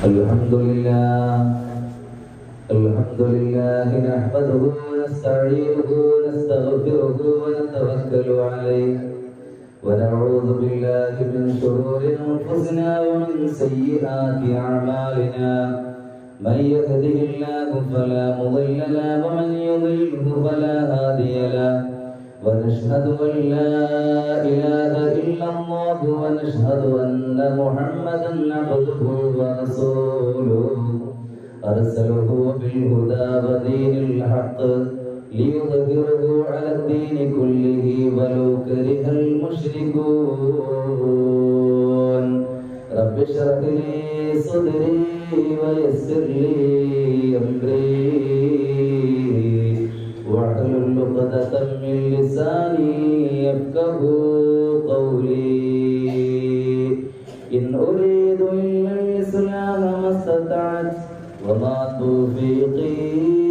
الحمد لله الحمد لله نحمده ونستعينه ونستغفره ونتوكل عليه. ونعوذ بالله من شرور أنفسنا ومن سيئات أعمالنا. من يهده الله فلا مضل له ومن يضلله فلا هادي له. ونشهد أن لا إله إلا الله ونشهد أن محمدا عبده ورسوله. أرسله بالهدى ودين الحق ليظهره على الدين كله ولو كره المشركون. رب اشرح لي صدري ويسر لي أمري. عقدة من لساني يفقه قولي. إن أريد إلا الإسلام ما استطعت وما توفيقي.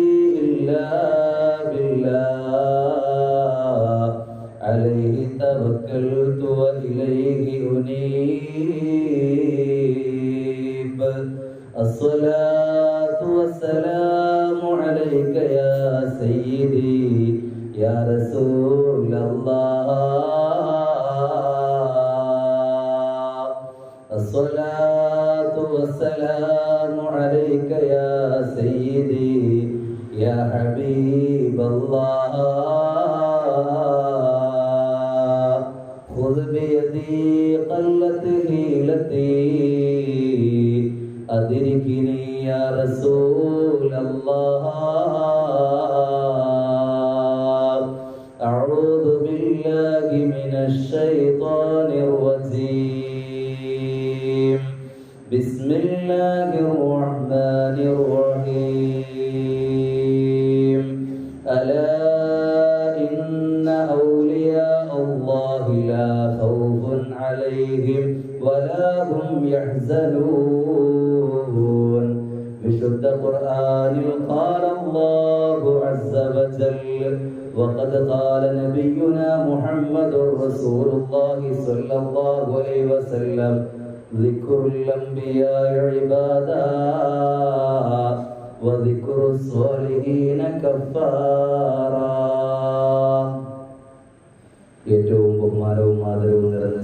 أدركني يا رسول الله.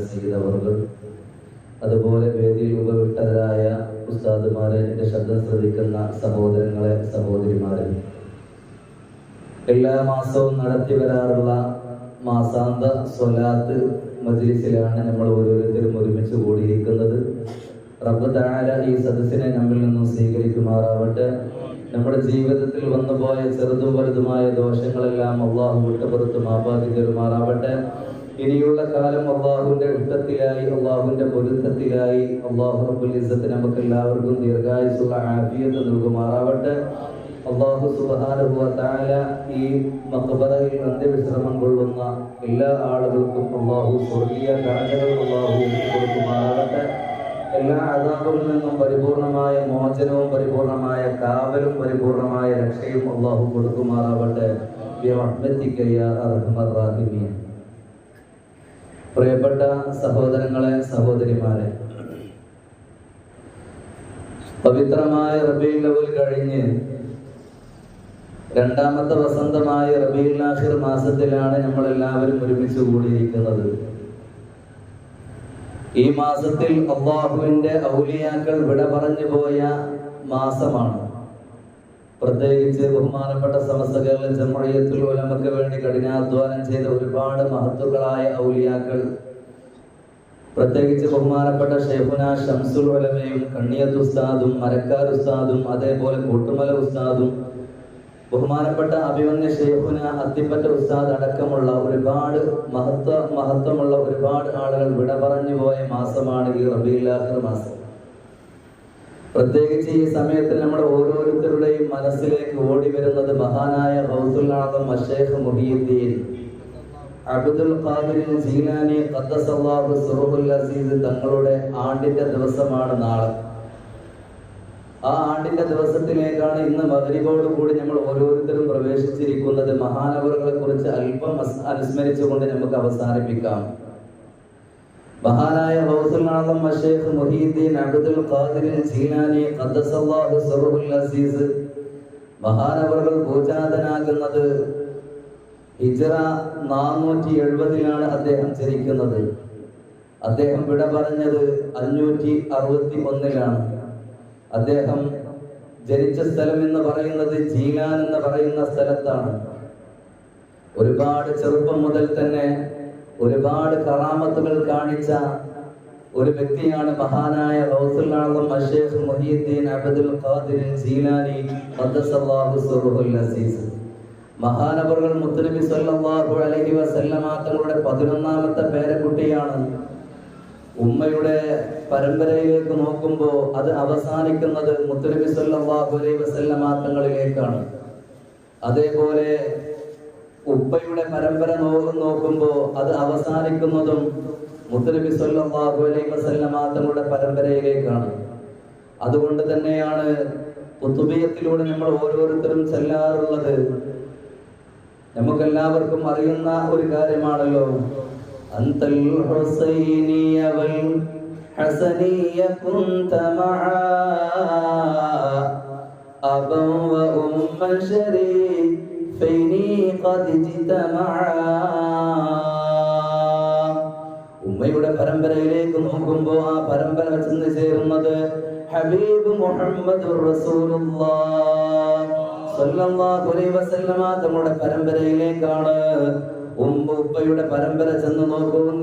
സീതവർകൾ അതുപോലെ വേദിയിൽ ഉപവിട്ടവരായ ഉസ്താദുമാരെ എന്റെ ശബ്ദം ശ്രദ്ധിക്കുന്ന സഹോദരങ്ങളെ സഹോദരിമാരെ. എല്ലാ മാസവും നടത്തി വരാറുള്ള മാസാന്ത സ്വലാത്ത് മജ്ലിസിലാണ് നമ്മൾ ഓരോരുത്തരും ഒരുമിച്ച് കൂടിയിരിക്കുന്നത്. റബ്ബ് താര ഈ സദസ്സിനെ നമ്മിൽ നിന്നും സ്വീകരിക്കുമാറാവട്ടെ. നമ്മുടെ ജീവിതത്തിൽ വന്നുപോയ ചെറുതും വലുതുമായ ദോഷങ്ങളെല്ലാം അള്ളാഹു വിട്ടുപുറത്ത് മാപ്പാക്കി തരുമാറാവട്ടെ ഇനിയുള്ള കാലം അള്ളാഹുവിന്റെ ഇഷ്ടത്തിലായി അള്ളാഹുവിന്റെ പൊരുത്തത്തിലായി അള്ളാഹു റബ്ബുൽ നമുക്ക് എല്ലാവർക്കും ദീർഘായുസുള്ള ആഫിയത്ത് നൽകുമാറാവട്ടെ. അള്ളാഹു വ ഈ മക്ബറയിൽ അന്ത്യവിശ്രമം കൊള്ളുന്ന എല്ലാ ആളുകൾക്കും അള്ളാഹു സ്വർഗീയ കാഴ്ചകൾ അള്ളാഹു കൊടുക്കുമാറാവട്ടെ. എല്ലാ അതാപുകളിൽ നിന്നും പരിപൂർണമായ മോചനവും പരിപൂർണമായ കാവലും പരിപൂർണമായ രക്ഷയും അള്ളാഹു കൊടുക്കുമാറാവട്ടെ. ബിറഹ്മതിക അർഹമർ റാഹിമീൻ. പ്രിയപ്പെട്ട സഹോദരങ്ങളെ സഹോദരിമാരെ പവിത്രമായ റബീൽ ലവൽ കഴിഞ്ഞ് രണ്ടാമത്തെ വസന്തമായ റബീൽ ആഖിർ മാസത്തിലാണ് നമ്മൾ എല്ലാവരും ഒരുമിച്ച് കൂടിയിരിക്കുന്നത്. ഈ മാസത്തിൽ അള്ളാഹുവിന്റെ ഔലിയാക്കൾ വിട പറഞ്ഞു പോയ മാസമാണ്. പ്രത്യേകിച്ച് ബഹുമാനപ്പെട്ട സമസ്ത കേരള ജമറിയത്തുൽ ഉലമക്ക് വേണ്ടി കഠിനാധ്വാനം ചെയ്ത ഒരുപാട് മഹത്തുക്കളായ ഔലിയാക്കൾ. പ്രത്യേകിച്ച് ബഹുമാനപ്പെട്ട ഷെയ്ഖുന ഷംസുൽ ഉലമയും കണ്ണിയത്ത് ഉസ്താദും മരക്കാർ ഉസ്താദും അതേപോലെ കൂട്ടുമല ഉസ്താദും ബഹുമാനപ്പെട്ട അഭിമന്യ ഷെയ്ഖുന അത്തിപ്പറ്റ ഉസ്താദ് അടക്കമുള്ള ഒരുപാട് മഹത്വ മഹത്വമുള്ള ഒരുപാട് ആളുകൾ വിട പറഞ്ഞു പോയ മാസമാണ് ഈ റബീലാഖർ മാസം. പ്രത്യേകിച്ച് ഈ സമയത്ത് നമ്മുടെ ഓരോരുത്തരുടെയും മനസ്സിലേക്ക് ഓടി വരുന്നത് മഹാനായ ആദം അഷേഖ് മുഹിയുദ്ദീൻ അബ്ദുൽ ഖാദിർ ജീലാനി ഖദ്ദസല്ലാഹു അസീസ് തങ്ങളുടെ ആണ്ടിന്റെ ദിവസമാണ് നാളെ. ആ ആണ്ടിന്റെ ദിവസത്തിലേക്കാണ് ഇന്ന് മകരിബോട് കൂടി നമ്മൾ ഓരോരുത്തരും പ്രവേശിച്ചിരിക്കുന്നത്. മഹാനവറുകളെ കുറിച്ച് അല്പം അനുസ്മരിച്ചുകൊണ്ട് നമുക്ക് അവസാനിപ്പിക്കാം. മഹാനായ ഹൗസുൽ ആളം മഷേഖ് മുഹീദ്ദീൻ അബ്ദുൽ ഖാദിർ ജീലാനി ഖദ്ദസല്ലാഹു സറഹുൽ അസീസ്. മഹാനവറുകൾ പൂജാതനാകുന്നത് ഹിജറ നാനൂറ്റി എഴുപതിലാണ് അദ്ദേഹം ജനിക്കുന്നത്. അദ്ദേഹം വിട പറഞ്ഞത് അഞ്ഞൂറ്റി അറുപത്തി ഒന്നിലാണ് അദ്ദേഹം ജനിച്ച സ്ഥലം എന്ന് പറയുന്നത് ജീലാൻ എന്ന് പറയുന്ന സ്ഥലത്താണ്. ഒരുപാട് ചെറുപ്പം മുതൽ തന്നെ ഒരുപാട് കറാമത്തുകൾ കാണിച്ച ഒരു വ്യക്തിയാണ് മഹാനായ ഗൗസുൽ അഷേഖ് മുഹീദ്ദീൻ അബ്ദുൽ ഖാദിർ ജീലാനി അസീസ്. മഹാനവറുകൾ മുത്തനബി സല്ലല്ലാഹു അലൈഹി വസല്ലമ തങ്ങളുടെ പതിനൊന്നാമത്തെ പേരക്കുട്ടിയാണ്. ഉമ്മയുടെ പരമ്പരയിലേക്ക് നോക്കുമ്പോൾ അത് അവസാനിക്കുന്നത് മുത്തനബി സല്ലല്ലാഹു അലൈഹി വസല്ലമ തങ്ങളിലേക്കാണ്. അതേപോലെ ഉപ്പയുടെ പരമ്പര നോക്കുമ്പോ അത് അവസാനിക്കുന്നതും മുത്തലബി സല്ലാഹു അലൈഹി വസല്ലമ തങ്ങളുടെ പരമ്പരയിലേക്കാണ്. അതുകൊണ്ട് തന്നെയാണ് പുത്തുബീയത്തിലൂടെ നമ്മൾ ഓരോരുത്തരും ചെല്ലാറുള്ളത്. നമുക്കെല്ലാവർക്കും അറിയുന്ന ഒരു കാര്യമാണല്ലോ. അന്തൽ ഹുസൈനിയവൽ حسني كنت അബൗ വ وأم ശരീ ഉമ്മയുടെ പരമ്പരയിലേക്ക് നോക്കുമ്പോൾ ആ പരമ്പര ചെന്ന് ചേരുന്നത് ഹബീബ് മുഹമ്മദ് തങ്ങളുടെ പരമ്പരയിലേക്കാണ്. ഉമ്മ ഉപ്പയുടെ പരമ്പര ചെന്ന് നോക്കുന്ന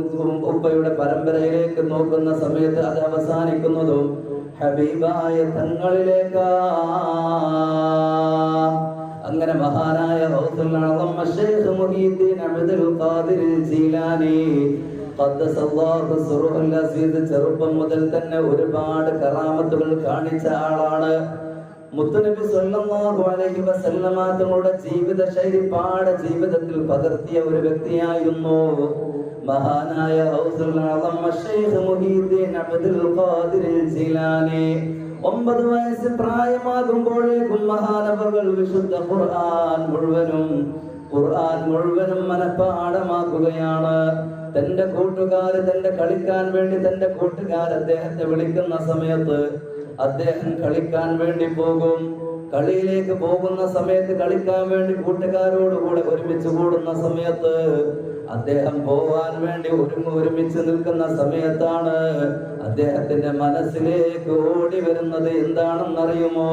ഉപ്പയുടെ പരമ്പരയിലേക്ക് നോക്കുന്ന സമയത്ത് അത് അവസാനിക്കുന്നതും ഹബീബായ തങ്ങളിലേക്കാ. അങ്ങനെ മഹാനായ ചെറുപ്പം മുതൽ തന്നെ ഒരുപാട് കറാമത്തുകൾ കാണിച്ച ആളാണ്. മുത്തുനബി സല്ലല്ലാഹു അലൈഹി വസല്ലമ തങ്ങളുടെ ജീവിത ശൈലി പാട ജീവിതത്തിൽ പകർത്തിയ ഒരു വ്യക്തിയായിരുന്നു മഹാനായ ഹൗസുൽ അബ്ദുൽ ഖാദിർ ഒമ്പത് വയസ്സ് പ്രായമാകുമ്പോഴേക്കും മഹാനവകൾ വിശുദ്ധ ഖുർആൻ മുഴുവനും ഖുർആൻ മുഴുവനും മനഃപ്പാടമാക്കുകയാണ് തന്റെ കൂട്ടുകാർ തന്റെ കളിക്കാൻ വേണ്ടി തന്റെ കൂട്ടുകാർ അദ്ദേഹത്തെ വിളിക്കുന്ന സമയത്ത് അദ്ദേഹം കളിക്കാൻ വേണ്ടി പോകും. കളിയിലേക്ക് പോകുന്ന സമയത്ത് കളിക്കാൻ വേണ്ടി കൂട്ടുകാരോട് കൂടെ ഒരുമിച്ച് കൂടുന്ന സമയത്ത് അദ്ദേഹം പോവാൻ വേണ്ടി ഒരുങ്ങി ഒരുമിച്ച് നിൽക്കുന്ന സമയത്താണ് അദ്ദേഹത്തിന്റെ മനസ്സിലേക്ക് ഓടി വരുന്നത് എന്താണെന്നറിയുമോ?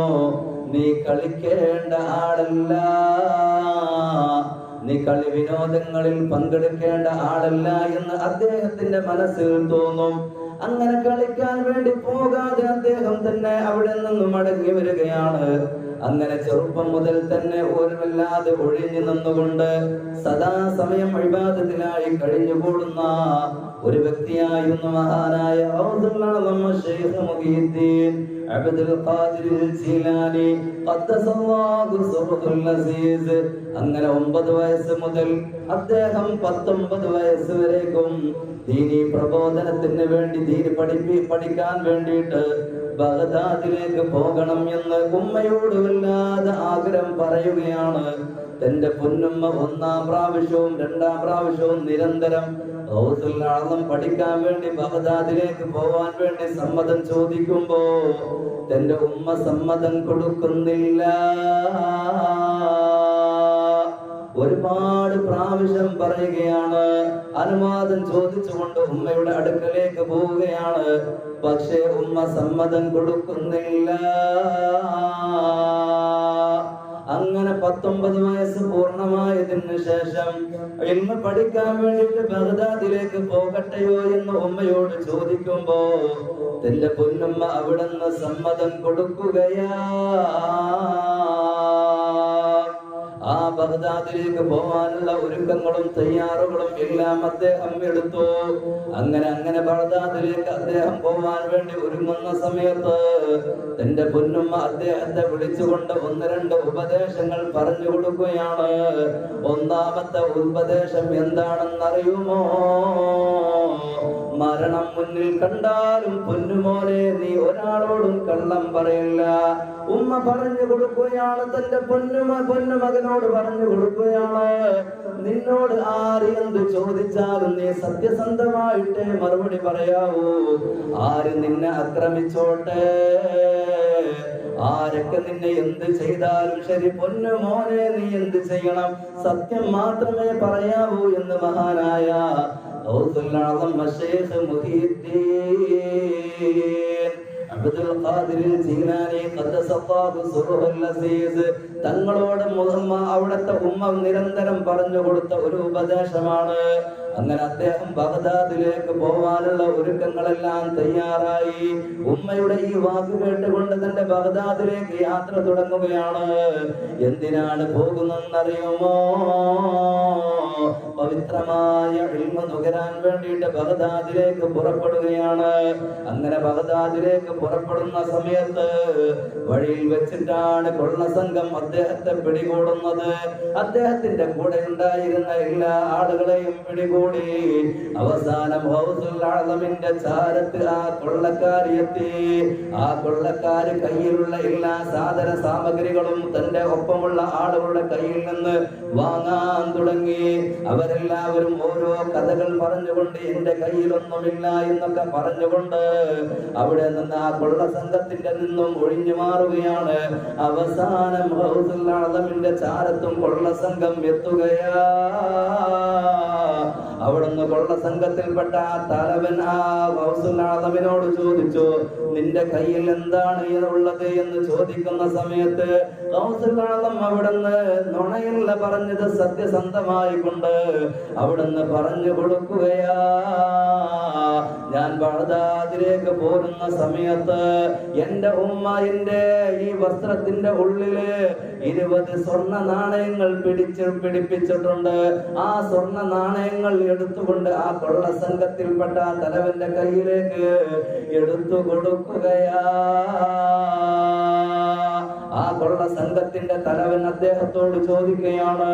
നീ കളിക്കേണ്ട ആളല്ല. നീ കളി വിനോദങ്ങളിൽ പങ്കെടുക്കേണ്ട ആളല്ല എന്ന് അദ്ദേഹത്തിന്റെ മനസ്സിൽ തോന്നും. അങ്ങനെ കളിക്കാൻ വേണ്ടി പോകാതെ അദ്ദേഹം തന്നെ അവിടെ നിന്നും മടങ്ങി വരികയാണ്. അങ്ങനെ ചെറുപ്പം മുതൽ തന്നെ ഓർമ്മല്ലാതെ ഒഴിഞ്ഞു നിന്നുകൊണ്ട് സദാ സദാസമയം അഴിബാദത്തിലായി കഴിഞ്ഞുകൂടുന്ന ഒരു വ്യക്തിയായിരുന്നു മഹാനായ ഖാദിർ അസീസ്. അങ്ങനെ ഒമ്പത് വയസ്സ് മുതൽ അദ്ദേഹം പത്തൊമ്പത് വയസ്സ് വരേക്കും ദീനി പ്രബോധനത്തിന് വേണ്ടി ദീനി പഠിപ്പി പഠിക്കാൻ വേണ്ടിയിട്ട് ബഗദാദിലേക്ക് പോകണം എന്ന് ഉമ്മയോട് വല്ലാതെ ആഗ്രഹം പറയുകയാണ്. തന്റെ പൊന്നുമ്മ ഒന്നാം പ്രാവശ്യവും രണ്ടാം പ്രാവശ്യവും നിരന്തരം ഗൗസുൽ പഠിക്കാൻ വേണ്ടി ബഗദാദിലേക്ക് പോവാൻ വേണ്ടി സമ്മതം ചോദിക്കുമ്പോ തന്റെ ഉമ്മ സമ്മതം കൊടുക്കുന്നില്ല. ഒരുപാട് പ്രാവശ്യം പറയുകയാണ്. അനുവാദം ചോദിച്ചുകൊണ്ട് ഉമ്മയുടെ അടുക്കലേക്ക് പോവുകയാണ്. പക്ഷേ ഉമ്മ സമ്മതം കൊടുക്കുന്നില്ല. അങ്ങനെ പത്തൊമ്പത് വയസ്സ് പൂർണമായതിനു ശേഷം ഇന്ന് പഠിക്കാൻ വേണ്ടിയിട്ട് ബഗ്ദാദിലേക്ക് പോകട്ടെയോ എന്ന് ഉമ്മയോട് ചോദിക്കുമ്പോ തന്റെ പൊന്നുമ്മ അവിടുന്ന് സമ്മതം കൊടുക്കുകയാ. ആ ബഗ്ദാദിലേക്ക് പോവാനുള്ള ഒരുക്കങ്ങളും തയ്യാറുകളും എല്ലാം അദ്ദേഹം എടുത്തു. അങ്ങനെ അങ്ങനെ ബഗ്ദാദിലേക്ക് അദ്ദേഹം പോവാൻ വേണ്ടി ഒരുങ്ങുന്ന സമയത്ത് തന്റെ പൊന്നുമ്മ അദ്ദേഹത്തെ വിളിച്ചുകൊണ്ട് ഒന്ന് രണ്ട് ഉപദേശങ്ങൾ പറഞ്ഞു കൊടുക്കുകയാണ്. ഒന്നാമത്തെ ഉപദേശം എന്താണെന്നറിയുമോ? മരണം മുന്നിൽ കണ്ടാലും പൊന്നുമോനെ നീ ഒരാളോടും കള്ളം പറയില്ല. ഉമ്മ പറഞ്ഞു കൊടുക്കുകയാണ് തന്റെ പൊന്നുമ പൊന്നുമകനോട് പറഞ്ഞു കൊടുക്കുകയാണ്. നിന്നോട് ആര് എന്ത് ചോദിച്ചാലും നീ സത്യസന്ധമായിട്ടേ മറുപടി പറയാവൂ. ആര് നിന്നെ ആക്രമിച്ചോട്ടെ? ആരൊക്കെ നിന്നെ എന്ത് ചെയ്താലും ശരി പൊന്നു മോനെ നീ എന്ത് ചെയ്യണം? സത്യം മാത്രമേ പറയാവൂ എന്ന് മഹാനായ ഔസുല്ലാളം മഷേഖ് മുഹീദ്ദീൻ. അബ്ദുൽ ഖാദിർ ജീലാനി തങ്ങളോട് മുഹമ്മ അവിടുത്തെ ഉമ്മ നിരന്തരം പറഞ്ഞു കൊടുത്ത ഒരു ഉപദേശമാണ്. അങ്ങനെ അദ്ദേഹം ബഗ്ദാദിലേക്ക് പോവാനുള്ള ഒരുക്കങ്ങളെല്ലാം തയ്യാറായി. ഉമ്മയുടെ ഈ വാക്ക് കേട്ടുകൊണ്ട് തന്റെ ബഗ്ദാദിലേക്ക് യാത്ര തുടങ്ങുകയാണ്. എന്തിനാണ് പോകുന്നതെന്നറിയുമോ? പവിത്രമായ ഇൽമ നുകരാൻ വേണ്ടിയിട്ട് ബഗ്ദാദിലേക്ക് പുറപ്പെടുകയാണ്. അങ്ങനെ ബഗ്ദാദിലേക്ക് പുറപ്പെടുന്ന സമയത്ത് വഴിയിൽ വെച്ചിട്ടാണ് കൊള്ളസംഘം അദ്ദേഹത്തെ പിടികൂടുന്നത്. അദ്ദേഹത്തിന്റെ കൂടെ ഉണ്ടായിരുന്ന എല്ലാ ആളുകളെയും പിടികൂടി അവസാനം ഹൗസുല്ലാളമിന്റെ ചാരത്ത് ആ കൊള്ളക്കാരിയെത്തി ആ കൊള്ളക്കാര് കയ്യിലുള്ള എല്ലാ സാധന സാമഗ്രികളും തന്റെ ഒപ്പമുള്ള ആളുകളുടെ കയ്യിൽ നിന്ന് വാങ്ങാൻ തുടങ്ങി. അവരെല്ലാവരും ഓരോ കഥകൾ പറഞ്ഞുകൊണ്ട് എന്റെ കയ്യിലൊന്നുമില്ല എന്നൊക്കെ പറഞ്ഞുകൊണ്ട് അവിടെ നിന്ന് ആ കൊള്ള സംഘത്തിന്റെ നിന്നും ഒഴിഞ്ഞു മാറുകയാണ്. അവസാനം ഹൗസുല്ലാളമിന്റെ ചാരത്തും കൊള്ള സംഘം എത്തുകയാ. അവിടുന്ന് കൊള്ള സംഘത്തിൽപ്പെട്ട ആ തലവൻ ആ ഹൗസുൽ ആളമിനോട് ചോദിച്ചു നിന്റെ കയ്യിൽ എന്താണ് ഉള്ളത് എന്ന് ചോദിക്കുന്ന സമയത്ത് ആളം അവിടുന്ന് നുണയില്ല പറഞ്ഞത് സത്യസന്ധമായി കൊണ്ട് അവിടുന്ന് പറഞ്ഞു കൊടുക്കുകയാ ഞാൻ ബഗ്ദാദിലേക്ക് പോകുന്ന സമയത്ത് എന്റെ ഉമ്മ എന്റെ ഈ വസ്ത്രത്തിന്റെ ഉള്ളിൽ ഇരുപത് സ്വർണ നാണയങ്ങൾ പിടിച്ച് പിടിപ്പിച്ചിട്ടുണ്ട്. ആ സ്വർണ നാണയങ്ങൾ എടുത്തുകൊണ്ട് ആ കൊള്ള സംഘത്തിൽപ്പെട്ട തലവന്റെ കയ്യിലേക്ക് എടുത്തു കൊടുക്കുകയാ. ആ കൊള്ള സംഘത്തിന്റെ തലവൻ അദ്ദേഹത്തോട് ചോദിക്കുകയാണ്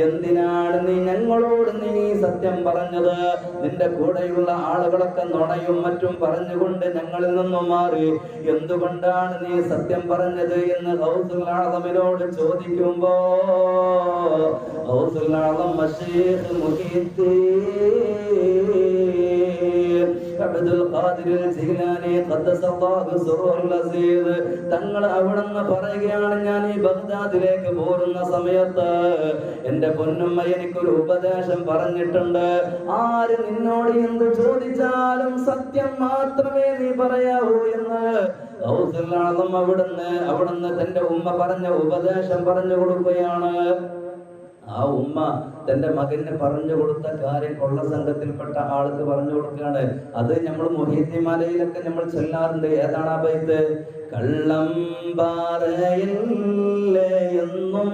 എന്തിനാണ് നീ ഞങ്ങളോട് നീ സത്യം പറഞ്ഞത്? നിന്റെ കൂടെയുള്ള ആളുകളൊക്കെ നുണയും മറ്റും പറഞ്ഞുകൊണ്ട് ഞങ്ങളിൽ നിന്നും മാറി. എന്തുകൊണ്ടാണ് നീ സത്യം പറഞ്ഞത്? എന്ന് ഹൗസുലാളമിനോട് ചോദിക്കുമ്പോ ഹൗസുലാളം അബ്ദുൽ ഖാദിർ ജീലാനി ഖദ്ദസല്ലാഹു സുറൂഹുൽ അസീദ് തങ്ങൾ അവിടെന്ന് പറയുകയാണ് ഞാൻ ഈ ബഗ്ദാദിലേക്ക് പോരുന്ന സമയത്ത് എന്റെ പൊന്നുമ്മ എനിക്കൊരു ഉപദേശം പറഞ്ഞിട്ടുണ്ട്. ആര് നിന്നോട് എന്ത് ചോദിച്ചാലും സത്യം മാത്രമേ നീ പറയാവൂ എന്ന്. അവിടുന്ന് അവിടുന്ന് തന്റെ ഉമ്മ പറഞ്ഞ ഉപദേശം പറഞ്ഞു കൊടുക്കുകയാണ്. ആ ഉമ്മ തന്റെ മകന് പറഞ്ഞു കൊടുത്ത കാര്യം കൊള്ള സംഘത്തിൽപ്പെട്ട ആൾക്ക് പറഞ്ഞു കൊടുക്കുകയാണ്. അത് നമ്മൾ മൊഹീദ്ദിമലയിലൊക്കെ നമ്മൾ ചെല്ലാറുണ്ട്. ഏതാണ് ആ ബൈത്ത്? കള്ളം പാറയില്ലേ എന്നും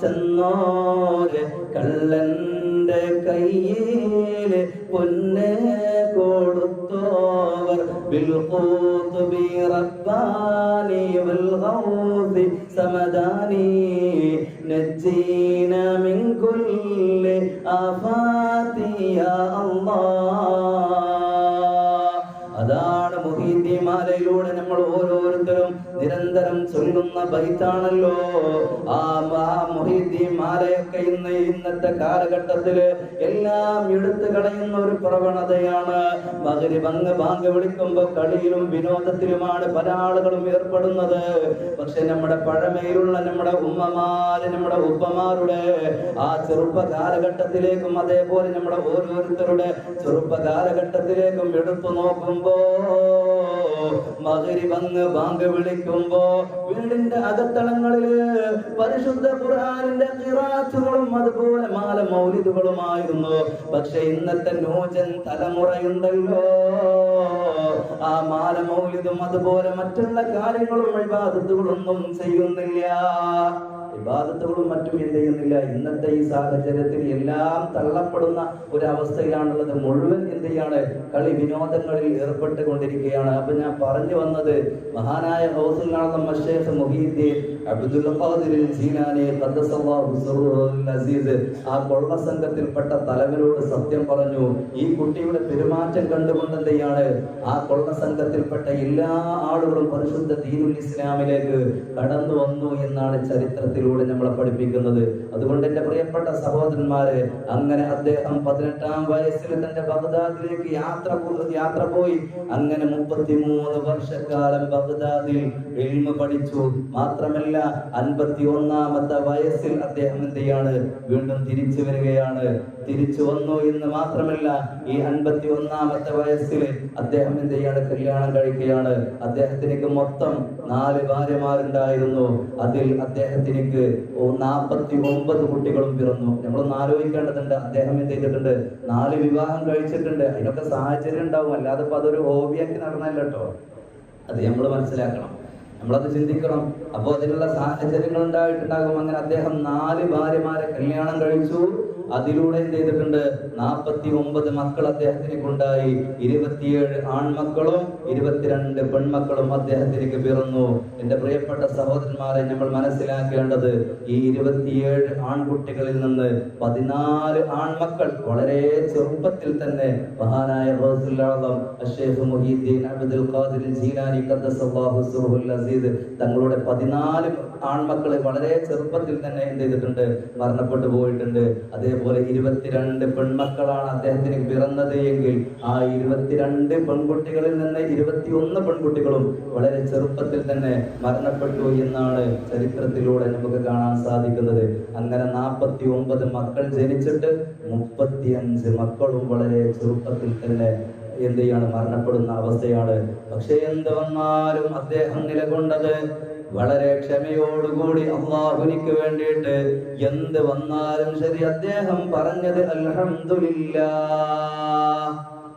ചെന്നോര് കള്ളന്റെ കയ്യിൽ പൊന്നെ കൊടുത്തോവർ بالقطب رباني والغوث سمداني نجينا من كل آفات يا الله അതാണ് മുഹീദ്ദീൻ മാലയിലൂടെ നമ്മൾ ഓരോരുത്തരും നിരന്തരം ചൊല്ലുന്ന ബൈത്താണല്ലോ. ആ മാലയൊക്കെ ഇന്ന് ഇന്നത്തെ കാലഘട്ടത്തിൽ എല്ലാം എടുത്തു കളയുന്ന ഒരു പ്രവണതയാണ്. മകരി വന്ന് ബാങ്ക് വിളിക്കുമ്പോ കളിയിലും വിനോദത്തിലുമാണ് പല ആളുകളും ഏർപ്പെടുന്നത്. പക്ഷെ നമ്മുടെ പഴമയിലുള്ള നമ്മുടെ ഉമ്മമാര് നമ്മുടെ ഉപ്പമാരുടെ ആ ചെറുപ്പ കാലഘട്ടത്തിലേക്കും അതേപോലെ നമ്മുടെ ഓരോരുത്തരുടെ ചെറുപ്പ കാലഘട്ടത്തിലേക്കും എടുത്തു നോക്കുമ്പോ മകരി വന്ന് ബാങ്ക് വിളിക്കുമ്പോ വീടിന്റെ അകത്തളങ്ങളിൽ പരിശുദ്ധ ഖുർആനിന്റെ കിറാത്തുകളും അതുപോലെ മാല മൗലിദുകളുമായിരുന്നു. പക്ഷെ ഇന്നത്തെ നൂജൻ തലമുറയുണ്ടല്ലോ. ആ മാല മൗലിദും അതുപോലെ മറ്റുള്ള കാര്യങ്ങളും ഒഴിവാദത്തുകളൊന്നും ചെയ്യുന്നില്ല. ഇബാദത്തുകളും മറ്റും എന്ത് ചെയ്യുന്നില്ല. ഇന്നത്തെ ഈ സാഹചര്യത്തിൽ എല്ലാം തള്ളപ്പെടുന്ന ഒരവസ്ഥയിലാണുള്ളത്. മുഴുവൻ എന്ത് ചെയ്യാണ്? കളി വിനോദങ്ങളിൽ ഏർപ്പെട്ടുകൊണ്ടിരിക്കുകയാണ്. അപ്പൊ ഞാൻ പറഞ്ഞു വന്നത് മഹാനായ ഹൗസിൽ നടന്ന മഷേഖ് മുഹീദ്ദീൻ ആ കൊള്ള സംഘത്തിൽപ്പെട്ട തലവനോട് സത്യം പറഞ്ഞു ഈ കുട്ടിയുടെ പെരുമാറ്റം കണ്ടുകൊണ്ട് എന്തെയാണ് ആ കൊള്ള സംഘത്തിൽപ്പെട്ട എല്ലാ ആളുകളും പരിശുദ്ധ ദീനുൽ ഇസ്ലാമിലേക്ക് കടന്നു വന്നു എന്നാണ് ചരിത്രത്തിലൂടെ നമ്മളെ പഠിപ്പിക്കുന്നത്. അതുകൊണ്ട് എന്റെ പ്രിയപ്പെട്ട സഹോദരന്മാരെ അങ്ങനെ അദ്ദേഹം പതിനെട്ടാം വയസ്സിൽ തന്റെ ബഗ്ദാദിലേക്ക് യാത്ര യാത്ര പോയി. അങ്ങനെ മുപ്പത്തിമൂന്ന് വർഷക്കാലം ബഗ്ദാദിൽ എഴുമ പഠിച്ചു. മാത്രമല്ല അൻപത്തി ഒന്നാമത്തെ വയസ്സിൽ അദ്ദേഹം എന്ത് ചെയ്യാണ് വീണ്ടും തിരിച്ചു വരികയാണ്. തിരിച്ചു വന്നു എന്ന് മാത്രമല്ല ഈ അൻപത്തി ഒന്നാമത്തെ വയസ്സിൽ അദ്ദേഹം എന്ത് ചെയ്യാണ് കല്യാണം കഴിക്കുകയാണ്. അദ്ദേഹത്തിനേക്ക് മൊത്തം നാല് ഭാര്യമാരുണ്ടായിരുന്നു. അതിൽ അദ്ദേഹത്തിനേക്ക് നാൽപ്പത്തി ഒമ്പത് കുട്ടികളും പിറന്നു. നമ്മളൊന്ന് ആലോചിക്കേണ്ടതുണ്ട് അദ്ദേഹം എന്ത് ചെയ്തിട്ടുണ്ട്? നാല് വിവാഹം കഴിച്ചിട്ടുണ്ട്. അതിനൊക്കെ സാഹചര്യം ഉണ്ടാവും. അല്ലാതെ ഇപ്പൊ അതൊരു ഹോബിയാക്കി നടന്നല്ല അത് നമ്മൾ മനസ്സിലാക്കണം. നമ്മളത് ചിന്തിക്കണം. അപ്പോൾ അതിനുള്ള സാഹചര്യങ്ങൾ ഉണ്ടായിട്ടുണ്ടാകും. അങ്ങനെ അദ്ദേഹം നാല് ഭാര്യമാരെ കല്യാണം കഴിച്ചു. അതിലൂടെ എന്ത് ചെയ്തിട്ടുണ്ട്? നാൽപ്പത്തി ഒമ്പത് മക്കൾ അദ്ദേഹത്തിന് ഉണ്ടായി ഇരുപത്തിയേഴ് ആൺമക്കളും ഇരുപത്തിരണ്ട് പെൺമക്കളും അദ്ദേഹത്തിലേക്ക് പിറന്നു. എന്റെ പ്രിയപ്പെട്ട സഹോദരന്മാരെ നമ്മൾ മനസ്സിലാക്കേണ്ടത് ഈ ഇരുപത്തിയേഴ് ആൺകുട്ടികളിൽ നിന്ന് പതിനാല് ആൺമക്കൾ വളരെ ചെറുപ്പത്തിൽ തന്നെ മഹാനായ തങ്ങളുടെ പതിനാല് ആൺമക്കൾ വളരെ ചെറുപ്പത്തിൽ തന്നെ എന്ത് ചെയ്തിട്ടുണ്ട്? മരണപ്പെട്ടു പോയിട്ടുണ്ട്. അതേപോലെ ഇരുപത്തിരണ്ട് പെൺമക്കളാണ് അദ്ദേഹത്തിന് പിറന്നത് എങ്കിൽ ആ ഇരുപത്തിരണ്ട് പെൺകുട്ടികളിൽ നിന്ന് ഇരുപത്തിയൊന്ന് പെൺകുട്ടികളും വളരെ ചെറുപ്പത്തിൽ തന്നെ മരണപ്പെട്ടു എന്നാണ് ചരിത്രത്തിലൂടെ നമുക്ക് കാണാൻ സാധിക്കുന്നത്. അങ്ങനെ നാൽപ്പത്തി ഒമ്പത് മക്കൾ ജനിച്ചിട്ട് മുപ്പത്തിയഞ്ച് മക്കളും വളരെ ചെറുപ്പത്തിൽ തന്നെ എന്ത് ചെയ്യാണ്? മരണപ്പെടുന്ന അവസ്ഥയാണ്. പക്ഷെ എന്ത് വന്നാലും അദ്ദേഹം നിലകൊണ്ടത്? വളരെ ക്ഷമയോടുകൂടി അള്ളാഹുനിക്ക് വേണ്ടിയിട്ട് എന്ത് വന്നാലും ശരി അദ്ദേഹം പറഞ്ഞത് അൽഹംദുലില്ലാ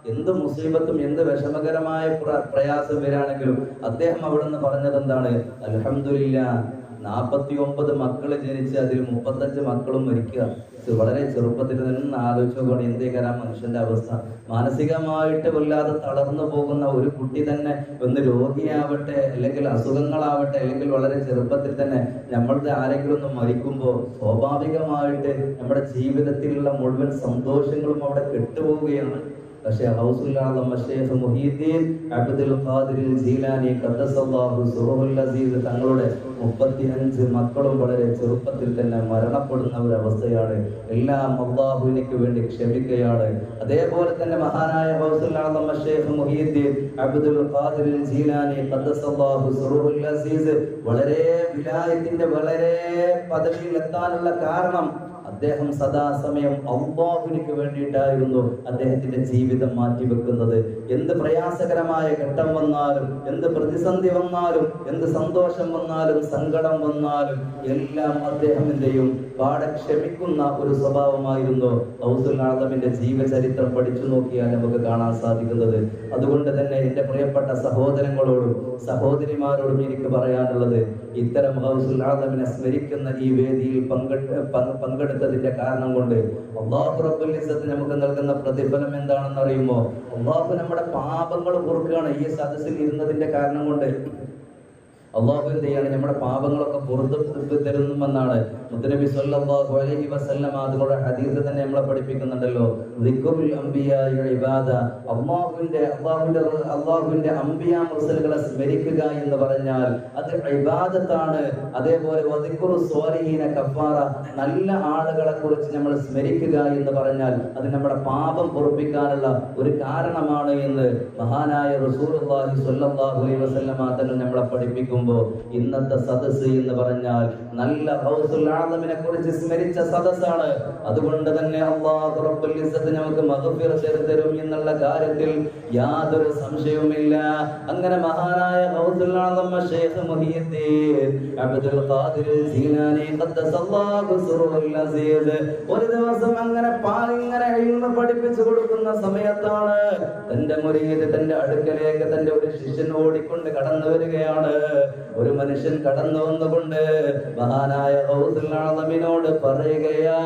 എന്ത് മുസീബത്തും എന്ത് വിഷമകരമായ പ്രയാസം വരാണെങ്കിലും അദ്ദേഹം അവിടുന്ന് പറഞ്ഞത് എന്താണ്? അൽഹംദുലില്ല നാൽപ്പത്തി ഒമ്പത് മക്കൾ ജനിച്ച് അതിൽ മുപ്പത്തഞ്ച് മക്കളും മരിക്കുക. വളരെ ചെറുപ്പത്തിൽ നിന്ന് ആലോചിച്ച് നോക്കുകയാണ് കരാം മനുഷ്യന്റെ അവസ്ഥ? മാനസികമായിട്ട് വല്ലാതെ തളർന്നു പോകുന്ന ഒരു കുട്ടി തന്നെ ഒന്ന് രോഗിയാവട്ടെ അല്ലെങ്കിൽ അസുഖങ്ങളാവട്ടെ അല്ലെങ്കിൽ വളരെ ചെറുപ്പത്തിൽ തന്നെ നമ്മളുടെ ആരെങ്കിലും ഒന്ന് മരിക്കുമ്പോൾ സ്വാഭാവികമായിട്ട് നമ്മുടെ ജീവിതത്തിലുള്ള മുഴുവൻ സന്തോഷങ്ങളും അവിടെ കെട്ടുപോവുകയാണ്. പക്ഷേ മുപ്പത്തി അഞ്ച് തങ്ങളുടെ മക്കളും വളരെ ചെറുപ്പത്തിൽ തന്നെ മരണപ്പെടുന്ന ഒരു അവസ്ഥയാണ്. എല്ലാം അള്ളാഹുവിനേക്ക് വേണ്ടി ക്ഷമിക്കുകയാണ്. അതേപോലെ തന്നെ മഹാനായ അബ്ദുൽ ഖാദിർ ജീലാനി വളരെ വിലായത്തിന്റെ വളരെ പദവിയിൽ എത്താനുള്ള കാരണം അദ്ദേഹം സദാസമയം അള്ളാഹുവിനു വേണ്ടിയിട്ടായിരുന്നു അദ്ദേഹത്തിന്റെ ജീവിതം മാറ്റിവെക്കുന്നത്. എന്ത് പ്രയാസകരമായ ഘട്ടം വന്നാലും എന്ത് പ്രതിസന്ധി വന്നാലും എന്ത് സന്തോഷം വന്നാലും സങ്കടം വന്നാലും എല്ലാം അദ്ദേഹത്തിന്റെയും പാടെ ക്ഷമിക്കുന്ന ഒരു സ്വഭാവമായിരുന്നു ഔസുൽ ആദമിന്റെ ജീവചരിത്രം പഠിച്ചു നോക്കിയാൽ നമുക്ക് കാണാൻ സാധിക്കുന്നത്. അതുകൊണ്ട് തന്നെ എന്റെ പ്രിയപ്പെട്ട സഹോദരങ്ങളോടും സഹോദരിമാരോടും എനിക്ക് പറയാനുള്ളത് ഇത്തരം ഹൗസുൽ ആദമിനെ സ്മരിക്കുന്ന ഈ വേദിയിൽ പങ്കെടു പങ്ക് പങ്കെടുത്തതിന്റെ കാരണം കൊണ്ട് അള്ളാഹു റബ്ബുൽ ഇസ്സത്ത് നമുക്ക് നൽകുന്ന പ്രതിഫലം എന്താണെന്ന് അറിയുമോ അള്ളാഹു നമ്മുടെ പാപങ്ങൾ കുറുക്കുകയാണ്. ഈ സദസ്സിൽ ഇരുന്നതിന്റെ കാരണം കൊണ്ട് അള്ളാഹു ചെയ്യാണ് നമ്മുടെ പാപങ്ങളൊക്കെ പുറത്ത് തരുന്നുമെന്നാണ് മുത്തനബി സല്ലല്ലാഹു അലൈഹി വസല്ലം അതുകൊണ്ട് ഹദീസ് തന്നെ നമ്മളെ പഠിപ്പിക്കുന്നുണ്ടല്ലോ. ഇബാദ. അള്ളാഹുവിന്റെ അള്ളാഹുവിന്റെ അള്ളാഹുവിന്റെ അംബിയ മുസലുകളെ സ്മരിക്കുക എന്ന് പറഞ്ഞാൽ അത് ഇബാദത്താണ്. അതേപോലെ വദിക്റു സ്വാലിഹീന കഫാറ. നല്ല ആളുകളെ കുറിച്ച് നമ്മൾ സ്മരിക്കുക എന്ന് പറഞ്ഞാൽ അത് നമ്മുടെ പാപം പൊറുപ്പിക്കാനുള്ള ഒരു കാരണമാണ് എന്ന് മഹാനായ റസൂലുള്ളാഹി സ്വല്ലല്ലാഹു അലൈഹി വസല്ലം തങ്ങൾ നമ്മളെ പഠിപ്പിക്കുമ്പോൾ ഇന്നത്തെ സദസ് എന്ന് പറഞ്ഞാൽ നല്ല ഹൗസുൽ ആദമിനെ കുറിച്ച് സ്മരിച്ച സദസ്സാണ്. അതുകൊണ്ട് തന്നെ റബ്ബുൽ ഇസ്സത്ത് നമുക്ക് മഗ്ഫിറത്ത് തരും എന്നുള്ള കാര്യത്തിൽ യാതൊരു സംശയവുമില്ല അങ്ങനെ മഹാനായ ശൈഖ് മുഹിയുദ്ദീൻ അബ്ദുൽ ഖാദിർ ഖദ്ദസല്ലാഹു ഒരു ദിവസം അങ്ങനെ പാലിങ്ങനെ എഴുന്ന് പഠിപ്പിച്ചു കൊടുക്കുന്ന സമയത്താണ് തന്റെ മുറിയിൽ തന്റെ അടുക്കലേക്ക് തന്റെ ഒരു ശിഷ്യൻ ഓടിക്കൊണ്ട് കടന്നു വരികയാണ്. ഒരു മനുഷ്യൻ കടന്നു വന്നുകൊണ്ട് മഹാനായ ഔസുൽ പറയുകയാ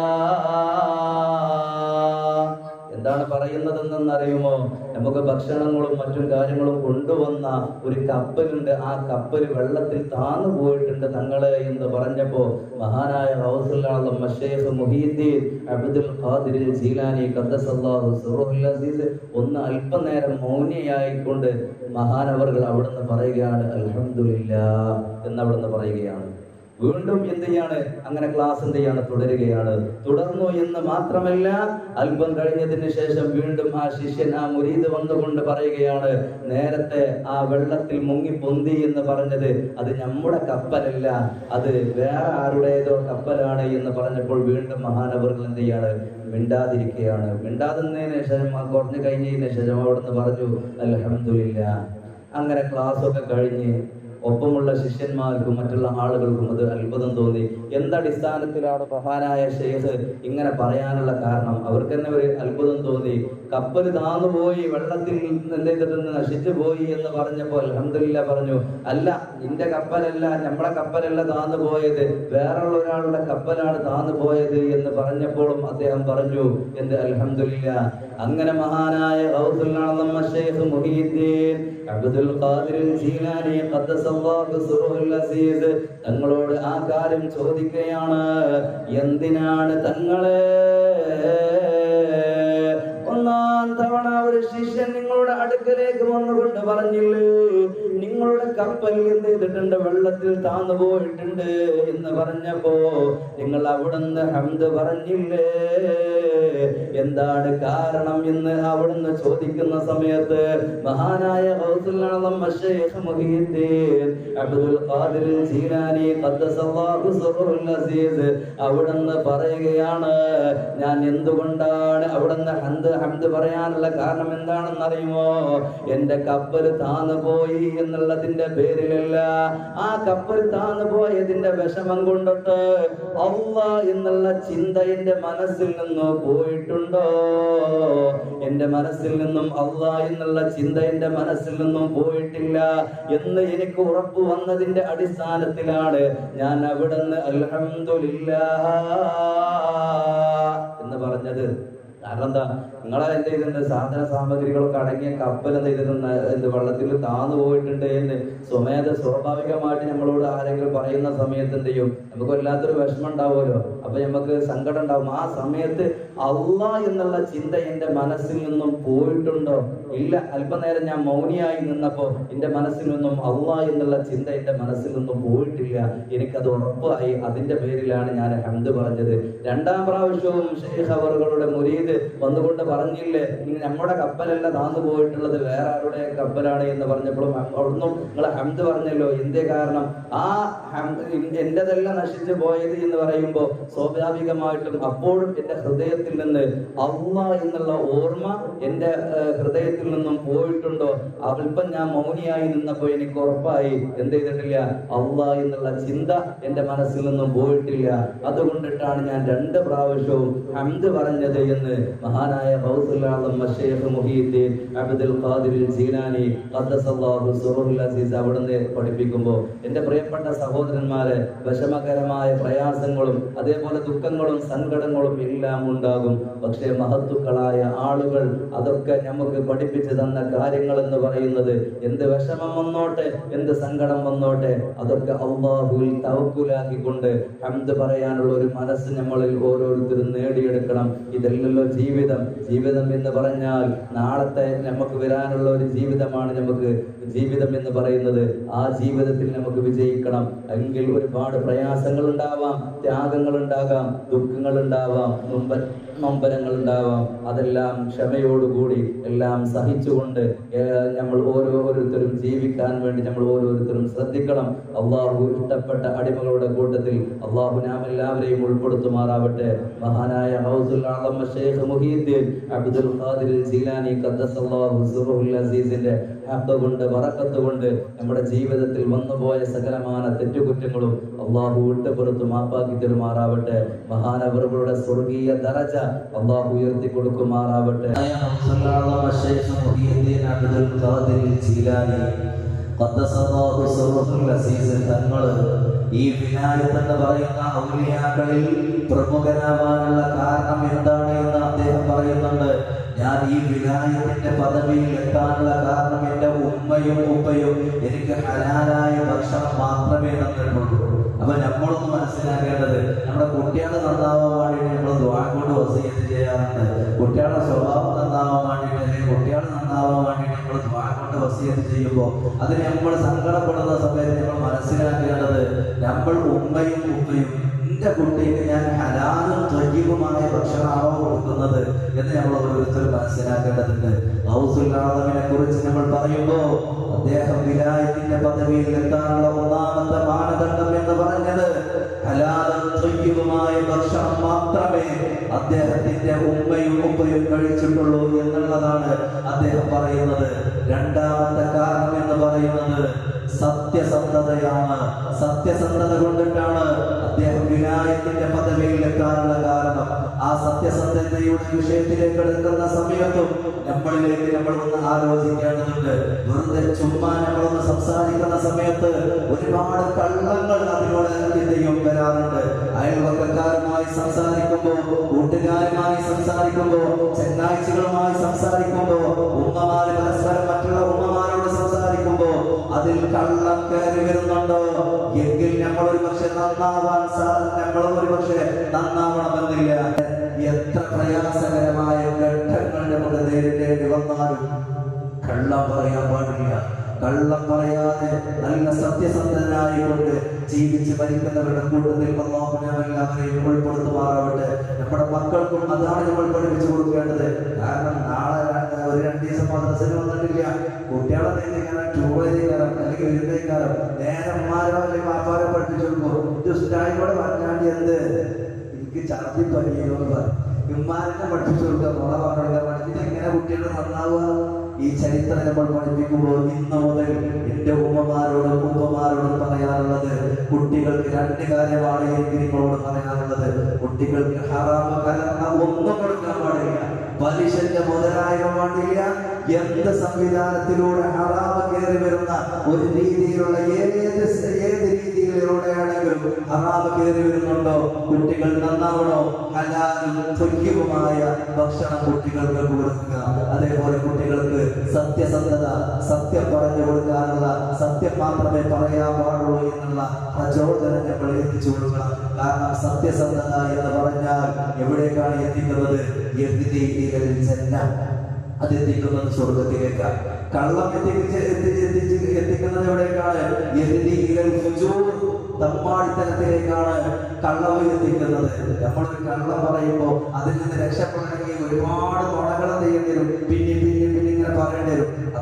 എന്താണ് പറയുന്നതെന്നറിയുമോ? നമുക്ക് ഭക്ഷണങ്ങളും മറ്റും കാര്യങ്ങളും കൊണ്ടുവന്ന ഒരു കപ്പലുണ്ട്. ആ കപ്പൽ വെള്ളത്തിൽ താന്നു പോയിട്ടുണ്ട് തങ്ങളെ എന്ന് പറഞ്ഞപ്പോ മഹാനായ ഹൗസുല്ലാഹ് മഷേഖ് മുഹീദ്ദീൻ അബ്ദുൽ ഖാദിർ ജീലാനി ഒന്ന് അല്പനേരം മൗനിയായിക്കൊണ്ട് മഹാനവറുകൾ അവിടുന്ന് പറയുകയാണ് അൽഹംദുലില്ലാ എന്ന് അവിടുന്ന് പറയുകയാണ്. വീണ്ടും എന്ത് ചെയ്യാണ് അങ്ങനെ ക്ലാസ് എന്ത് ചെയ്യാണ് തുടരുകയാണ്? തുടർന്നു എന്ന് മാത്രമല്ല അല്പം കഴിഞ്ഞതിന് ശേഷം വീണ്ടും ആ ശിഷ്യൻ ആ മുരീത് വന്നുകൊണ്ട് പറയുകയാണ് നേരത്തെ ആ വെള്ളത്തിൽ മുങ്ങി പൊന്തി എന്ന് പറഞ്ഞത് അത് നമ്മുടെ കപ്പലല്ല അത് വേറെ ആരുടേതോ കപ്പലാണ് എന്ന് പറഞ്ഞപ്പോൾ വീണ്ടും മഹാനവറുകൾ എന്ത് ചെയ്യാണ്? മിണ്ടാതിരിക്കുകയാണ്. മിണ്ടാതുന്നതിന് ശേഷം കുറഞ്ഞു കഴിഞ്ഞതിന് ശേഷം അവിടുന്ന് പറഞ്ഞു അല്ല അങ്ങനെ ക്ലാസ് ഒക്കെ കഴിഞ്ഞ് ഒപ്പമുള്ള ശിഷ്യന്മാർക്കും മറ്റുള്ള ആളുകൾക്കും അത് അത്ഭുതം തോന്നി. എന്തടിസ്ഥാനത്തിലാണ് മഹാനായ ഷെയ്ഖ് ഇങ്ങനെ പറയാനുള്ള കാരണം? അവർക്ക് തന്നെ ഒരു അത്ഭുതം തോന്നി. കപ്പൽ താന്നുപോയി വെള്ളത്തിൽ എന്ത് ചെയ്തിട്ടുണ്ട് നശിച്ചു പോയി എന്ന് പറഞ്ഞപ്പോൾ അലഹമില്ല പറഞ്ഞു അല്ല നിന്റെ കപ്പലല്ല നമ്മളെ കപ്പലല്ല താന്നു പോയത്. വേറുള്ള ഒരാളുടെ കപ്പലാണ് താന്നു പോയത് എന്ന് പറഞ്ഞപ്പോഴും അദ്ദേഹം പറഞ്ഞു എന്ത് അലഹമില്ല അങ്ങനെ മഹാനായ തങ്ങളോട് ആ കാര്യം ചോദിക്കുകയാണ് എന്തിനാണ് തങ്ങളെ ഒന്നാം തവണ ഒരു ശിഷ്യൻ നിങ്ങളുടെ അടുക്കലേക്ക് വന്നുകൊണ്ട് പറഞ്ഞില്ലേ നിങ്ങളുടെ കപ്പൽ എന്ത് ചെയ്തിട്ടുണ്ട്? വെള്ളത്തിൽ താന്നു പോയിട്ടുണ്ട് എന്ന് പറഞ്ഞപ്പോ നിങ്ങൾ അവിടുന്ന് ഹംദ് പറഞ്ഞില്ലേ എന്താണ് കാരണം എന്ന് അവിടുന്ന് ചോദിക്കുന്ന സമയത്ത് മഹാനായ അവിടുന്ന് പറയുകയാണ് ഞാൻ എന്തുകൊണ്ടാണ് അവിടുന്ന് ഹന്ത് ഹംദ് പറയാനുള്ള കാരണം എന്താണെന്ന് അറിയുമോ? എന്റെ കപ്പൽ താന്നു പോയി എന്നുള്ളതിന്റെ പേരിലല്ല. ആ കപ്പൽ താന്നു പോയതിന്റെ വിഷമം കൊണ്ടിട്ട് എന്നുള്ള ചിന്ത എന്റെ മനസ്സിൽ നിന്ന് പോയിട്ടുണ്ടോ? എന്റെ മനസ്സിൽ നിന്നും അല്ല എന്നുള്ള ചിന്ത എന്റെ മനസ്സിൽ നിന്നും പോയിട്ടില്ല. എന്ന് എനിക്ക് ഉറപ്പ് വന്നതിന്റെ അടിസ്ഥാനത്തിലാണ് ഞാൻ അവിടുന്ന് അലഹമില്ല എന്ന് പറഞ്ഞത്. കാരണം എന്താ? നിങ്ങളെ എന്ത് ചെയ്തിട്ടുണ്ട് സാധന സാമഗ്രികളൊക്കെ അടങ്ങിയ കപ്പൽ എന്ത് ചെയ്തിട്ടുണ്ട് എന്ത് വെള്ളത്തിൽ താന്നു പോയിട്ടുണ്ട് എന്ന് സ്വമേധ സ്വാഭാവികമായിട്ട് നമ്മളോട് ആരെങ്കിലും പറയുന്ന സമയത്ത് എന്ത് ചെയ്യും? നമുക്ക് വല്ലാത്തൊരു വിഷമം ഉണ്ടാവുമല്ലോ. അപ്പൊ നമുക്ക് സങ്കടം ഉണ്ടാവും. ആ സമയത്ത് അള്ള എന്നുള്ള ചിന്ത എന്റെ മനസ്സിൽ നിന്നും പോയിട്ടുണ്ടോ? ഇല്ല അല്പനേരം ഞാൻ മൗനിയായി നിന്നപ്പോ എന്റെ മനസ്സിൽ നിന്നും അള്ള എന്നുള്ള ചിന്ത എന്റെ മനസ്സിൽ നിന്നും പോയിട്ടില്ല. എനിക്കത് ഉറപ്പായി. അതിന്റെ പേരിലാണ് ഞാൻ ഹന്ത് പറഞ്ഞത്. രണ്ടാം പ്രാവശ്യവും ഷെയ്ഖ് അവറുകളുടെ മുരീദ് വന്നുകൊണ്ട് പറഞ്ഞില്ലേ നമ്മുടെ കപ്പലല്ല താന്നു പോയിട്ടുള്ളത് വേറെ ആരുടെ കപ്പലാണ് എന്ന് പറഞ്ഞപ്പോഴും അവിടുന്ന് നിങ്ങൾ ഹംദ് പറഞ്ഞല്ലോ. എന്തേ കാരണം? ആ എന്റെതല്ല നശിച്ചു പോയത് എന്ന് പറയുമ്പോൾ സ്വാഭാവികമായിട്ടും അപ്പോഴും എന്റെ ഹൃദയത്തിൽ നിന്ന് അള്ളാ എന്നുള്ള ഓർമ്മ എന്റെ ഏഹ്, ഹൃദയത്തിൽ നിന്നും പോയിട്ടുണ്ടോ? അല്പം ഞാൻ മൗനിയായി നിന്നപ്പോ എനിക്ക് ഉറപ്പായി. എന്ത് ചെയ്തിട്ടില്ല? അള്ള എന്നുള്ള ചിന്ത എന്റെ മനസ്സിൽ നിന്നും പോയിട്ടില്ല. അതുകൊണ്ടിട്ടാണ് ഞാൻ രണ്ട് പ്രാവശ്യവും ഹംദ് പറഞ്ഞത് എന്ന് മഹാനായ അബ്ദുൽ ഖാദിർ അവിടുന്ന് പഠിപ്പിക്കുമ്പോൾ എന്റെ പ്രിയപ്പെട്ട സഹോദരന്മാരെ വിഷമകരമായ പ്രയാസങ്ങളും അതേപോലെ ദുഃഖങ്ങളും സങ്കടങ്ങളും എല്ലാം ഉണ്ടാകും. പക്ഷേ മഹത്തുക്കളായ ആളുകൾ അതൊക്കെ നമുക്ക് പഠിപ്പിച്ചു തന്ന കാര്യങ്ങൾ എന്ന് പറയുന്നത് എന്ത് വിഷമം വന്നോട്ടെ എന്ത് സങ്കടം വന്നോട്ടെ അതൊക്കെ അള്ളാഹുവിൽ തവക്കുലാക്കിക്കൊണ്ട് ഹംദ് പറയാനുള്ള ഒരു മനസ്സ് നമ്മളിൽ ഓരോരുത്തരും നേടിയെടുക്കണം. ഇതല്ലല്ലോ ജീവിതം. ജീവിതം എന്ന് പറഞ്ഞാൽ നാളത്തെ നമുക്ക് വരാനുള്ള ഒരു ജീവിതമാണ് നമുക്ക് ജീവിതം എന്ന് പറയുന്നത് ആ ജീവിതത്തിൽ നമുക്ക് വിജയിക്കണം. എങ്കിൽ ഒരുപാട് പ്രയാസങ്ങൾ ഉണ്ടാവാം ത്യാഗങ്ങൾ ഉണ്ടാകാം ദുഃഖങ്ങൾ ഉണ്ടാവാം നൊമ്പ നൊമ്പരങ്ങൾ ഉണ്ടാവാം. അതെല്ലാം ക്ഷമയോടുകൂടി എല്ലാം സഹിച്ചുകൊണ്ട് നമ്മൾ ഓരോരുത്തരും ജീവിക്കാൻ വേണ്ടി നമ്മൾ ഓരോരുത്തരും ശ്രദ്ധിക്കണം. അള്ളാഹു ഇഷ്ടപ്പെട്ട അടിമകളുടെ കൂട്ടത്തിൽ അള്ളാഹു നാം എല്ലാവരെയും ഉൾപ്പെടുത്തുമാറാവട്ടെ. മഹാനായ ഹൗസുൽ അബ്ദുൽ ഖാദിർ ജീലാനി ഖദ്ദസല്ലാഹു സുറൂഹുൽ അസീസിന്റെ ഹഖ് കൊണ്ട് ബറക്കത്ത് കൊണ്ട് നമ്മുടെ ജീവിതത്തിൽ വന്നുപോയ സകലമാന തെറ്റുകുറ്റങ്ങളും അള്ളാഹു വിട്ടുപുറത്ത് മാപ്പാക്കി തരുമാറാവട്ടെ. മഹാനവറുകളുടെ സ്വർഗീയ ദറജ അള്ളാഹു ഉയർത്തി കൊടുക്കുമാറാവട്ടെ തങ്ങൾ ഈ വിനായത്തെന്ന് പറയുന്ന ഔലിയാക്കളിൽ പ്രമുഖനാവാനുള്ള കാരണം എന്താണ് എന്ന് അദ്ദേഹം പറയുന്നുണ്ട്. ഞാൻ ഈ വിലായത്തിന്റെ പദവിയിൽ എത്താനുള്ള കാരണം എന്റെ ഉമ്മയും ഉപ്പയും എനിക്ക് ഹലാലായ ഭക്ഷണം മാത്രമേ തന്നിട്ടുള്ളൂ. അപ്പൊ നമ്മളൊന്ന് മനസ്സിലാക്കേണ്ടത് നമ്മുടെ കുട്ടികളെ നന്നാവാൻ വേണ്ടിയിട്ട് നമ്മൾ ദ്വാ കൊണ്ട് വസീയത്ത് ചെയ്യാറുണ്ട്. കുട്ടികളുടെ സ്വഭാവം നന്നാവാൻ വേണ്ടിയിട്ട് അല്ലെങ്കിൽ കുട്ടികൾ നന്നാവാൻ വേണ്ടിയിട്ട് നമ്മൾ ദ്വാ കൊണ്ട് വസീയത്ത് ചെയ്യുമ്പോൾ അതിന് നമ്മൾ സങ്കടപ്പെടുന്ന സമയത്ത് നമ്മൾ മനസ്സിലാക്കേണ്ടത് നമ്മൾ ഉമ്മയും ഉപ്പയും എന്റെ കുട്ടിക്ക് ഞാൻ ഹലാലും ത്വയ്യവുമായ ഭക്ഷണമാണോ കൊടുക്കുന്നത് എന്ന് നമ്മൾ ഓരോരുത്തരും മനസ്സിലാക്കേണ്ടതുണ്ട്. കുറിച്ച് നമ്മൾ പറയുമ്പോൾ അദ്ദേഹം വിലായത്തിന്റെ പദവിയിൽ എത്താനുള്ള ഒന്നാമത്തെ മാനദണ്ഡം എന്ന് പറഞ്ഞത് ഹലാലും ത്വയ്യവുമായ ഭക്ഷണം മാത്രമേ അദ്ദേഹത്തിന്റെ ഉമ്മയും ഉപ്പയും കഴിച്ചിട്ടുള്ളൂ എന്നുള്ളതാണ് അദ്ദേഹം പറയുന്നത്. രണ്ടാമത്തെ കാരണം എന്ന് പറയുന്നത് സത്യസന്ധതയാണ്. സത്യസന്ധത കൊണ്ടിട്ടാണ് അദ്ദേഹം വിനായകന്റെ പദവിയിൽ എത്താനുള്ള കാരണം. ആ സത്യസന്ധതയുടെ വിഷയത്തിലേക്ക് എടുക്കുന്ന സമയത്തും നമ്മളിലേക്ക് നമ്മൾ ഒന്ന് ആലോചിക്കേണ്ടതുണ്ട്. വെറുതെ ചുമ്മാ നമ്മളൊന്ന് സംസാരിക്കുന്ന സമയത്ത് ഒരുപാട് കള്ളങ്ങൾ അതിനോട് എന്തെയും വരാറുണ്ട്. അയൽവക്കക്കാരുമായി സംസാരിക്കുമ്പോ കൂട്ടുകാരുമായി സംസാരിക്കുമ്പോ ചെങ്ങാഴ്ചകളുമായി സംസാരിക്കുമ്പോ ഉമ്മമാര് പരസ്പരം സംസാരിക്കുമ്പോ അതിൽ കള്ളം കയറി വരുന്നുണ്ടോ. എങ്കിൽ ഞങ്ങൾ ഒരു പക്ഷെ നന്നാവാൻ സാധിക്കും. ഞങ്ങൾ ഒരു പക്ഷെ നന്നാവണമെന്നില്ല. എത്ര പ്രയാസകരമായ ഘട്ടങ്ങൾ നമുക്ക് നേരിടേണ്ടി വന്നാലും കള്ളം പറയാൻ പാടില്ല. കള്ളം പറയാതെ നല്ല സത്യസന്ധനായിക്കൊണ്ട് ജീവിച്ച് മരിക്കുന്നവരുടെ കൂട്ടത്തിൽ എല്ലാവരെയും ഉൾപ്പെടുത്തുമാറാവട്ടെ. നമ്മുടെ മക്കൾക്കും അതാണ് നമ്മൾ പഠിപ്പിച്ചു കൊടുക്കേണ്ടത്. കാരണം നാളെ ഒരു രണ്ട് ദിവസം മദ്രസയിൽ വന്നിട്ടില്ല. കുട്ടികളെ നേരിക്കാരം ടൂർ ഇരുന്നേക്കാരം നേരന്മാരോ അല്ലെങ്കിൽ വാപ്പാരോ പഠിപ്പിച്ചു കൊടുക്കും ഇത് ഉസ്താദിനോട് പറഞ്ഞാണ്ട് എന്ത്? എനിക്ക് ഛർദി പനിയോ എന്ന് പറയും ഇമ്മാരനെ പഠിപ്പിച്ചു കൊടുക്കുക മോളെ പറഞ്ഞെടുക്കാൻ പഠിച്ചിട്ട് എങ്ങനെ കുട്ടികൾ നന്നാവുക? ഈ ചരിത്രം നമ്മൾ പഠിപ്പിക്കുമ്പോൾ ഇന്ന് മുതൽ എന്റെ ഉമ്മമാരോടും ഉമ്മമാരോടും പറയാനുള്ളത് കുട്ടികൾക്ക് രണ്ട് കാര്യമാണ് എനിക്ക് നിങ്ങളോട് പറയാറുള്ളത്. കുട്ടികൾക്ക് ഹറാമ കലർന്ന ഒന്നും കൊടുക്കാൻ പാടില്ല. പലിശന്റെ മുതലായ പാടില്ല എന്ത് സംവിധാനത്തിലൂടെ ഹറാമ കയറി വരുന്ന ഒരു രീതിയിലുള്ള ഏത് ഏത് രീതിയിലൂടെയാണെങ്കിലും ഹറാമ കയറി വരുന്നുണ്ടോ? കുട്ടികൾ നന്നാവണോ? ഹലാലും ഭക്ഷണം കുട്ടികൾക്ക് കൊടുക്കുക. അതേപോലെ കുട്ടികൾക്ക് സത്യസന്ധത സത്യം പറഞ്ഞു കൊടുക്കാനുള്ള സത്യം മാത്രമേ പറയാൻ പാടുള്ളൂ എന്നുള്ള പ്രചോദനം നമ്മൾ എത്തിച്ചു കൊടുക്കണം. കാരണം സത്യസന്ധത എന്ന് പറഞ്ഞാൽ എവിടേക്കാണ് എത്തിക്കുന്നത്? യഹ്ദിയിൽ ജന്ന അത് എത്തിക്കുന്നത് സ്വർഗത്തിലേക്കാണ് കള്ളം എത്തിച്ച് എത്തിച്ച് എത്തിക്കുന്നത് എവിടേക്കാണ്? തമ്മാടിത്തരത്തിലേക്കാണ് കള്ളം എത്തിക്കുന്നത്. നമ്മൾ കള്ളം പറയുമ്പോൾ അതിൽ നിന്ന് രക്ഷപ്പെടണമെങ്കിൽ ഒരുപാട് നുണകൾ ചെയ്യേണ്ടി വരും.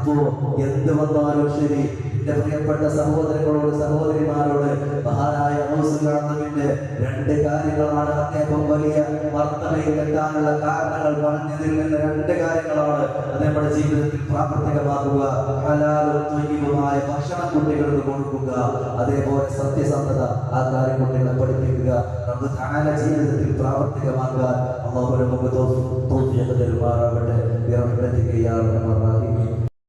അപ്പോ എന്ത് വന്നാലും ശരി. എന്റെ പ്രിയപ്പെട്ട സഹോദരങ്ങളോട് സഹോദരിമാരോട് മഹാനായ ഔസുലാമിന്റെ രണ്ട് കാര്യങ്ങളാണ് അദ്ദേഹം വലിയ വർത്തനയിൽ എത്താനുള്ള കാരണങ്ങൾ പറഞ്ഞതിൽ നിന്ന് രണ്ട് കാര്യങ്ങളാണ് അത് നമ്മുടെ ജീവിതത്തിൽ പ്രാവർത്തികമാക്കുക ഹലാലും ത്വയ്യവുമായ ഭക്ഷണം കുട്ടികൾക്ക് കൊടുക്കുക. അതേപോലെ സത്യസന്ധത ആ കാര്യം കുട്ടികളെ പഠിപ്പിക്കുക. നമുക്ക് താന ജീവിതത്തിൽ പ്രാവർത്തികമാക്കാൻ അള്ളാഹു നമുക്ക് തോഫിയൊക്കെ തരുമാറാവട്ടെ ഇറങ്ങി